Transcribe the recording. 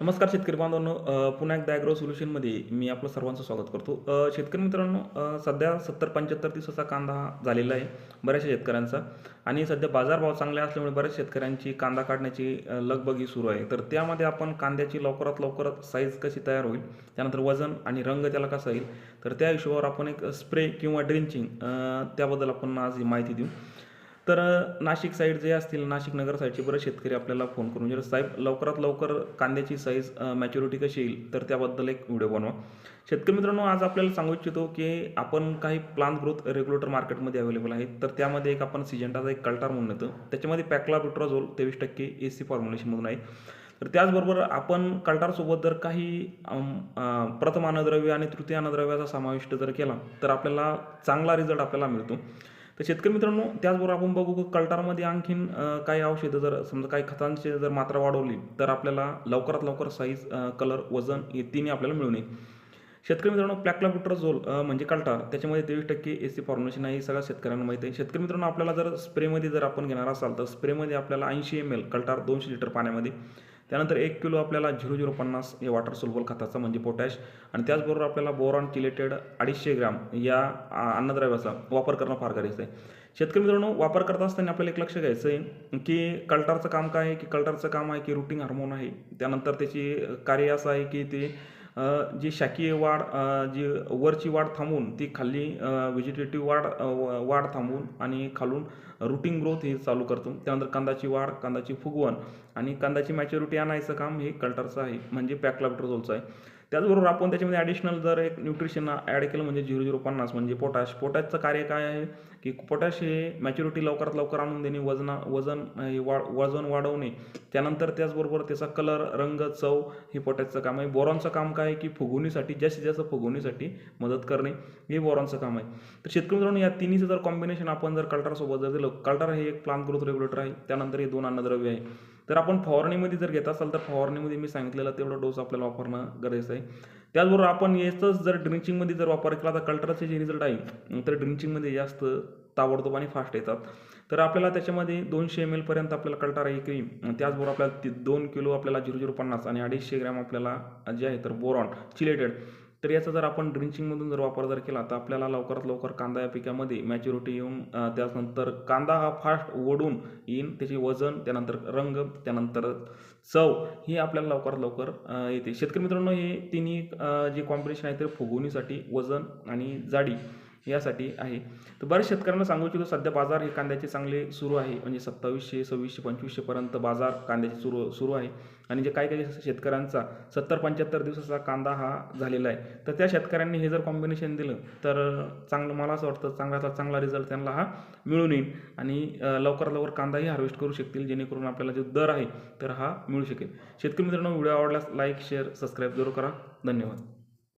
नमस्कार शेतकरी बांधवांनो पुन्हा एकदा ॲग्रो सोल्युशनमध्ये मी आपलं सर्वांचं स्वागत करतो. शेतकरी मित्रांनो सध्या सत्तर पंच्याहत्तर दिवसाचा कांदा हा झालेला आहे बऱ्याचशा शेतकऱ्यांचा. आणि सध्या बाजारभाव चांगले असल्यामुळे बऱ्याच शेतकऱ्यांची कांदा काढण्याची लगबगी सुरू आहे. तर त्यामध्ये आपण कांद्याची लवकरात लवकरात साईज कशी तयार होईल त्यानंतर वजन आणि रंग त्याला कसा येईल तर त्या हिशोबावर आपण एक स्प्रे किंवा ड्रिंचिंग त्याबद्दल आपण आज ही माहिती देऊ. तर नाशिक साईड जे असतील नाशिक नगर साईडचे बरेच शेतकरी आपल्याला फोन करून म्हणजे साहेब लवकरात लवकर कांद्याची साईज मॅच्युरिटी कशी येईल? तर त्याबद्दल एक व्हिडिओ बनवा. शेतकरी मित्रांनो आज आपल्याला सांगू इच्छितो की आपण काही प्लांट ग्रोथ रेग्युलेटर मार्केटमध्ये अवेलेबल आहेत. तर त्यामध्ये एक आपण सिजेंटाचा एक कल्टार म्हणून येतो. त्याच्यामध्ये पॅकला ब्युट्राझोल तेवीस टक्के ए सी फॉर्म्युलेशनमधून आहे. तर त्याचबरोबर आपण कल्टारसोबत जर काही प्रथम अन्नद्रव्य आणि तृतीय अन्नद्रव्याचा समाविष्ट जर केला तर आपल्याला चांगला रिझल्ट आपल्याला मिळतो. तर शेतकरी मित्रांनो त्याचबरोबर आपण बघू कल्टारमध्ये आणखीन काही औषधं जर समजा काही खतांची जर मात्रा वाढवली तर आपल्याला लवकरात लवकर साईज कलर वजन हे तिन्ही आपल्याला मिळून येईल. शेतकरी मित्रांनो प्लॅक्लाब्युट्राझोल झोल म्हणजे कल्टार त्याच्यामध्ये तेवीस टक्के ए सी फॉर्म्युलेशन आहे हे सगळ्या शेतकऱ्यांना माहिती आहे. शेतकरी मित्रांनो आपल्याला जर स्प्रेमध्ये जर आपण घेणार असाल तर स्प्रेमध्ये आपल्याला ऐंशी एम एल कल्टार दोनशे लिटर पाण्यामध्ये. त्यानंतर एक किलो आपल्याला झिरो झिरो पन्नास हे वॉटर सुलबल खताचा म्हणजे पोटॅश आणि त्याचबरोबर आपल्याला बोरॉन चिलेटेड अडीचशे ग्रॅम या अन्नद्रव्याचा वापर करणं फार गरजेचं आहे. शेतकरी मित्रांनो वापर करत असताना आपल्याला एक लक्ष घ्यायचं आहे की कल्टारचं काम काय आहे की कल्टारचं काम आहे की रुटिंग हार्मोन आहे. त्यानंतर त्याची कार्य असं आहे की ते जी शाकीय वाढ जी वरची वाढ थांबवून ती खाली व्हेजिटेटिव्ह वाढ वाढ थांबवून आणि खालून रुटिंग ग्रोथ हे चालू करतो. त्यानंतर कांदाची वाढ कांदाची फुगवण आणि कांदाची मॅच्युरिटी आणायचं काम हे कल्टरचं आहे म्हणजे पॅक्लाब्ट्रोझोलचं आहे. त्याचबरोबर आपण त्याच्यामध्ये ॲडिशनल जर एक न्यूट्रिशन ॲड केलं म्हणजे झिरो झिरो पन्नास म्हणजे पोटॅश पोटॅशचं कार्य काय आहे? की पोटॅश हे मॅच्युरिटी लवकरात लवकर आणून देणे वजना वजन हे वा वजन वाढवणे. त्यानंतर त्याचबरोबर त्याचा कलर रंग चव हे पोटॅशचं काम आहे. बोरॉनचं काम काय आहे? की फुगवणीसाठी जास्तीत जास्त फुगवणीसाठी मदत करणे. हे बोरॉनचं काम आहे. तर शेतकरी मित्रांनो या तिन्हीचं जर कॉम्बिनेशन आपण जर कल्टारसोबत जर दिलं कल्टार हे एक प्लांट ग्रोथ रेग्युलेटर आहे. त्यानंतर हे दोन अन्नद्रव्य आहे. तर आपण फवारणीमध्ये जर घेत असाल तर फवारणीमध्ये मी सांगितलेलं तेवढं डोस आपल्याला वापरणं गरजेचं आहे. त्याचबरोबर आपण याचंच जर ड्रिंचिंगमध्ये जर वापर केला तर कल्टराचे जे रिझल्ट आहे तर ड्रिंचिंगमध्ये जास्त ताबडतोब आणि फास्ट येतात. तर आपल्याला त्याच्यामध्ये दोनशे एम एलपर्यंत आपल्याला कल्टार आहे क्रीम त्याचबरोबर आपल्याला ती दोन किलो आपल्याला झिरो झिरो पन्नास आणि अडीचशे ग्रॅम आपल्याला जे आहे तर बोरॉन चिलेटेड तर याचा जर आपण ड्रिंचिंगमधून जर वापर जर केला तर आपल्याला लवकरात लवकर कांदा या पिकामध्ये मॅच्युरिटी येऊन त्यानंतर कांदा हा फास्ट ओढून येईन. त्याचे वजन त्यानंतर रंग त्यानंतर चव ही आपल्याला लवकरात लवकर येते. शेतकरी मित्रांनो हे तिन्ही जे कॉम्बिनेशन आहे ते फुगवणीसाठी वजन आणि जाडी यासाठी आहे. तर बऱ्याच शेतकऱ्यांना सांगू इच्छितो सध्या बाजार हे कांद्याचे चांगले सुरू आहे. म्हणजे सत्तावीसशे सव्वीसशे पंचवीसशेपर्यंत बाजार कांद्याचे सुरू सुरू आहे. आणि जे काही काही शेतकऱ्यांचा सत्तर पंच्याहत्तर दिवसाचा कांदा हा झालेला आहे. तर त्या शेतकऱ्यांनी हे जर कॉम्बिनेशन दिलं तर चांगलं मला असं वाटतं चांगल्याचा चांगला रिझल्ट त्यांना हा मिळून येईल. आणि लवकरात लवकर कांदाही हार्वेस्ट करू शकतील जेणेकरून आपल्याला जो दर आहे तर हा मिळू शकेल. शेतकरी मित्रांनो व्हिडिओ आवडल्यास लाईक शेअर सबस्क्राईब जरूर करा. धन्यवाद.